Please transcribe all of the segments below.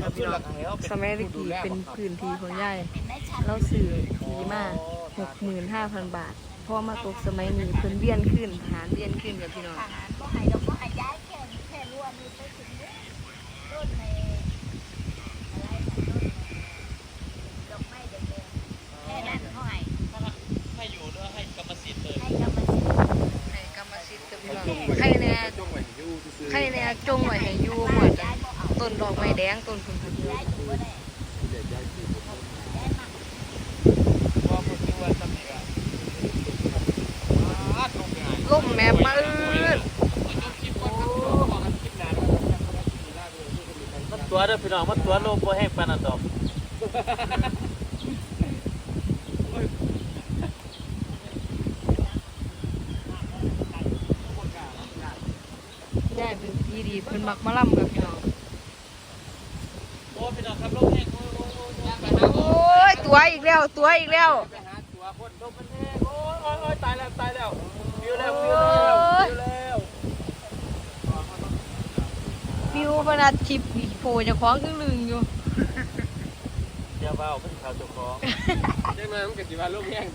ครับพี่น้องสมัยตะกี้เป็นพื้นที่ของยายเราสื่อทีมาหกหมื่นห้าพันบาทพอมาตกสมัยนี้เพิ่นเวียนขึ้นทหารเวียนขึ้นกับพี่น้องหารบ่ให้เราบ่ให้ย้ายแค่แค่รั่วนี่ไปถึงรุ่นในอะไรนะต้นดอกไม้แดงๆแค่นั้นเขาให้ ให้อยู่ด้วยให้กรรมสิทธิ์เลย ให้กรรมสิทธิ์ ในกรรมสิทธิ์กับพี่น้องใครแน่ใครแน่จงไว้ให้อยู่หมด ย้ายบ่เอา ต้น ดอกไม้แดงต้นคุณพันธุ์ย้ายอยู่บ่ได้ย้ายมาว่าคนที่ว่าสมัยอะอ้าตรงไหนล่มแม่ปื้ดมันตัวเด้อพี่น้องมันตัวโลโบแห้งปานนันดอกยายเป็นพีดีเพิ่นมักมาล่ำกับพี่น้อง โอ้พี่น้องครับโลแห้งโอ้ยโอ้ยโอ้ยย่างไปหา โอ้ย ตัวอีกแล้ว ตัวอีกแล้ว ไปหาตัวคนโลมันแห้งโอ้ยโอ้ยโอ้ยตายแล้วตายแล้วฟิวแล้วฟิวแล้วฟิวแล้วฟิวขนาดชิปโผล่จะคล้องขึ้นลึงอยู่อย่าเบาเป็นข่าวเจ้าของจังนั้นมันก็สิว่าลูกแห้ง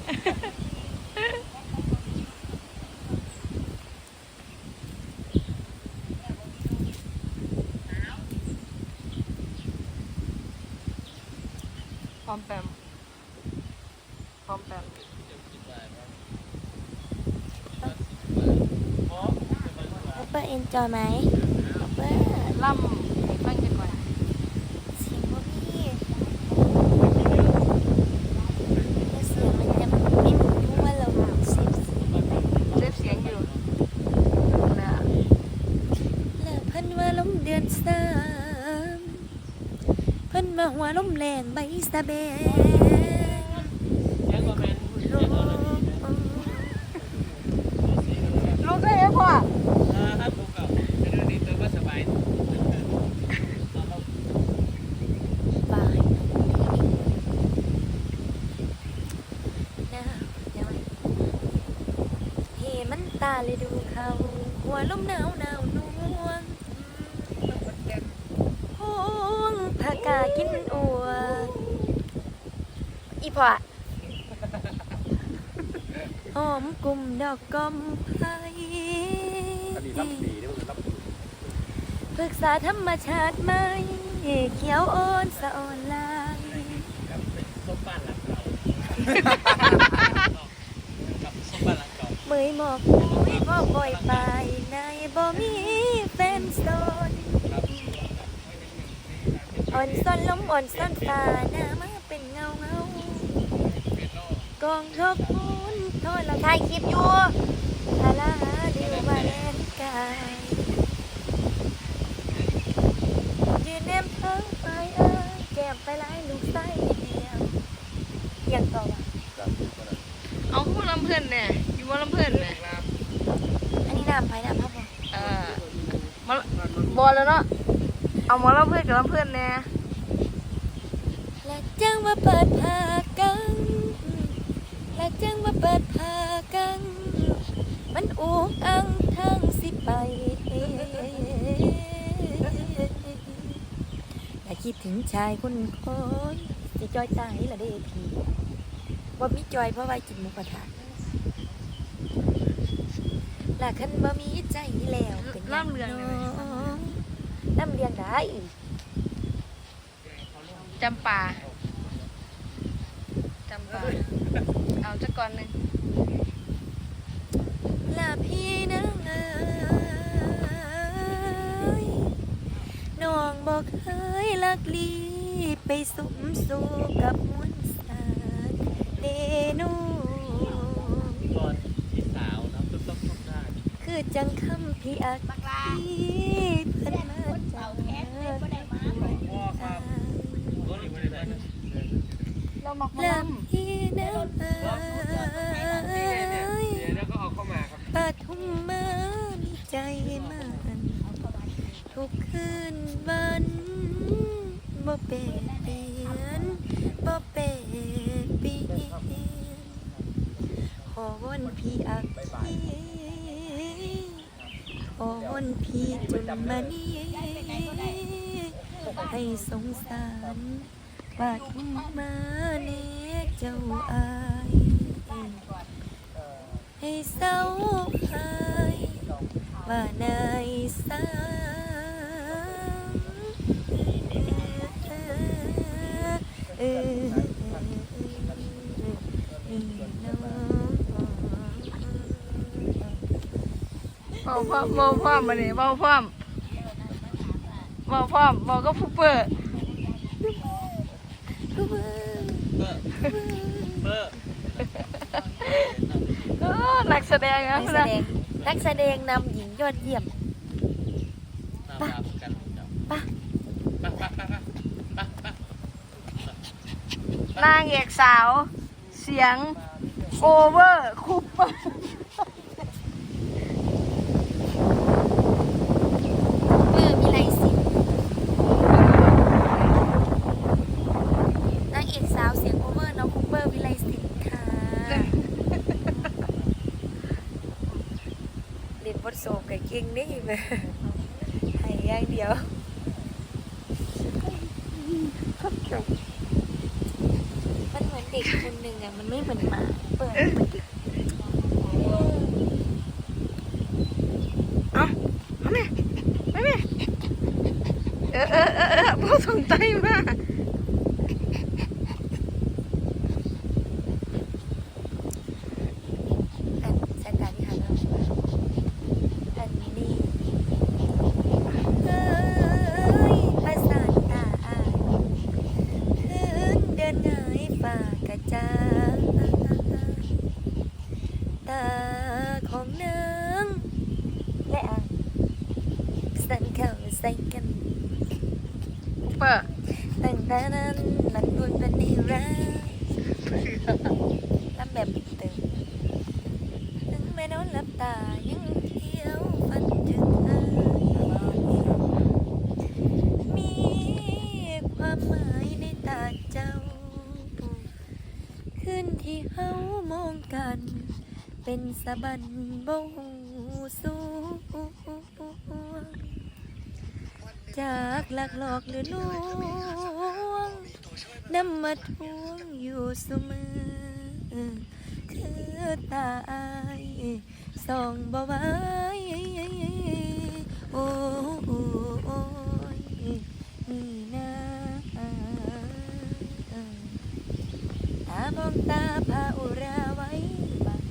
พร้อมแปม พร้อมแปมเปิดเอ็นจอยไหมเปิดล่ำให้ฟังกันก่อนเสียงบ่มีแล้วเสียงมันจะไม่เหมือนทั่วเราเสียงเซฟเสียงอยู่นะแล้วเพิ่นว่าลมเดือนสามเพิ่นมาหัวลมแรงใบสะแบง ยังก็แม่น ลม ลูกได้ไหมพ่อ อ่าครับผมกับเป็นเรื่องนี้เติมว่าสบาย บายนะเดี๋ยวเฮ มันตาเลยดูเขาหัวลมหนาวหนาวนวลห่วงผักกากินอัวอีพ่อหอมกลุ่มดอกกอมไผ่อันนี้รับดีได้อมันรับดีปรึกษาธรรมชาติไหมเขียวอ่อนสะอ่อนลายส้มบ้านหลังเก่ากับส้มบ้านหลังเก่าเมยหมอก คุยพ่อยไปในบ่มีแฟนโซนอ่อนซ่อนล้มอ่อนซ่อนฟ้าหน้ามาเป็นเงาเงากองทบพุนโทษเราถ่ายคลิปอยู่ทาลาเดียวมาแลนกายยืนแนมเพิ่งไปเอ้ยแก้มไปไล่ลูกไส้เดียวอย่างต่อวะเอาคู่ลำเพื่อนเนี่ยอยู่ว่าลำเพื่อนเนี่ย นนี้ำไปน้ำพับบ่เออมาบอลแล้วเนาะเอามาลำเพื่อนกับลำเพื่อนเนี่ยและจังว่าเปิดผากังและจังว่าเปิดผากัง มันอูกอังทั้งสิไปอย่คิดถึงชายคนคอยสิจอยตายละเด้พี่ว่ามีจอยเพราะว่ากินหมูกระทะ ละคันบ่มีใจแล้วเป็นหยังน้องน้ำเลียงได้จำปาจำปาเอาจักก่อนหนึ่งลาพี่นางเอ๋ยน้องบอกเคยลักลี ไปสุมสู่กับมวลสารเดนู ก่อนที่สาวเนาะตุ๊บตุ๊บตุ๊บได้ คือจังคำพี่อักพี่เพิ่นมาจากพ่อครับรถอีกได้นะเรามักมาลาลพี่นางเอ๋ยเดี๋ยวแล้วก็เอาเข้ามาครับปทุมมามีใจมันทุกคืนวันบ่เปลี่ยนบ่เปลี่ยนขอวนพี่อักพี่ อวอนพี่จนมานี้ให้สงสารวาดมาเนเจ้าอายให้เศร้าหายว่านายสางเออนี่น้อง เบาพร้อมเบาพร้อมมาเนี่ยเบาพร้อมเบาพร้อมเบาก็ฟูเปอร์กูเบิ่งเบอร์เออนักแสดงนะนักแสดงนักแสดงนำหญิงยอดเยี่ยมตามกันปะปะปะปะปะปะปะนางเอกสาว เสียงโอเวอร์คูเปอร์ เมื่อมีไรสินนางเอกสาวเสียงโอเวอร์น้องคูเปอร์วิไลสินค่ะเรียนบทโสม กับเก่งนี่เลยให้อย่างเดียวมันเหมือนเด็กคนหนึ่งอะมันไม่เหมือนหมาเปิดเหมือนเด็กเอาเอาแม่ไม่แม่เออเออเออเออพ่อสนใจมาก อันสายตาที่หันมาอันนี้เอ้ยประสานตาอายคืนเดินหายฝ่ากระจางตาของนางและอายสั่นเข้าใส่กัน คูเปอร์ ตั้งแต่นั้นมันบุญเป็นนิรันดร์ลำแบบตึงถึงไม่นอนหลับตายังเที่ยวฝันถึงอายมีความหมายในตาเจ้า ขึ้นที่เฮามองกัน เป็นสะบันบ่หูสูจากหลักหลอกหรือลวง น้ำมาทวงอยู่เสมอ คือตายส่องบ่ไวโอ้โอ้อยนี่นะตามองตาพาอุราไว้บัง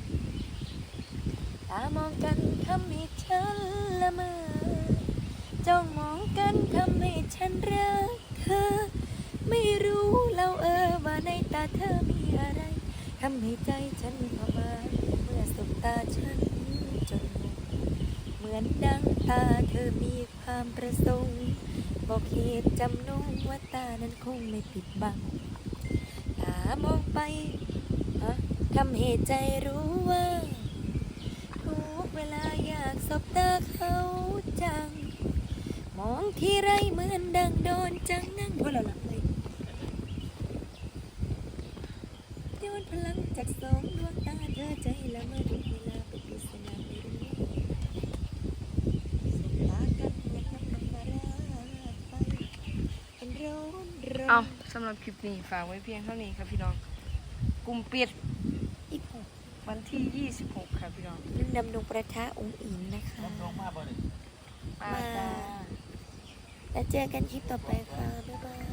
ตามองกันทำให้ฉันละเมอจ้องมองกันทำให้ฉันรักเธอ ไม่รู้เราเออว่าในตาเธอมีอะไรทำให้ใจฉันพมาเมื่อสบตาฉันจนเหมือนดังตาเธอมีความประสงค์บอกเหตุจำนงว่าตานั้นคงไม่ปิดบังตามองไปทำให้ใจรู้ว่าทุกเวลาอยากสบตาเขาจัง มองทีไรเหมือนดังโดนจังนั่งพอละหลับเลยโยนพลังจากสองดวงตาเธอใจละเมื่อทุกเวลาเป็นปริศนาไม่รู้สบตากันเหมือนน้ำมันมาราดไปเป็นร้อนร้อ เอา น สำหรับคลิปนี้ฝากไว้เพียงเท่านี้ครับพี่น้องกลุ่มปิดอีผูกวันที่ 26 ครับพี่น้องนุ่นดำดงประทะองค์อินนะคะลงมาบ่นี่มาจ้าแล้วเจอกันคลิปต่อไปค่ะ บ๊ายบาย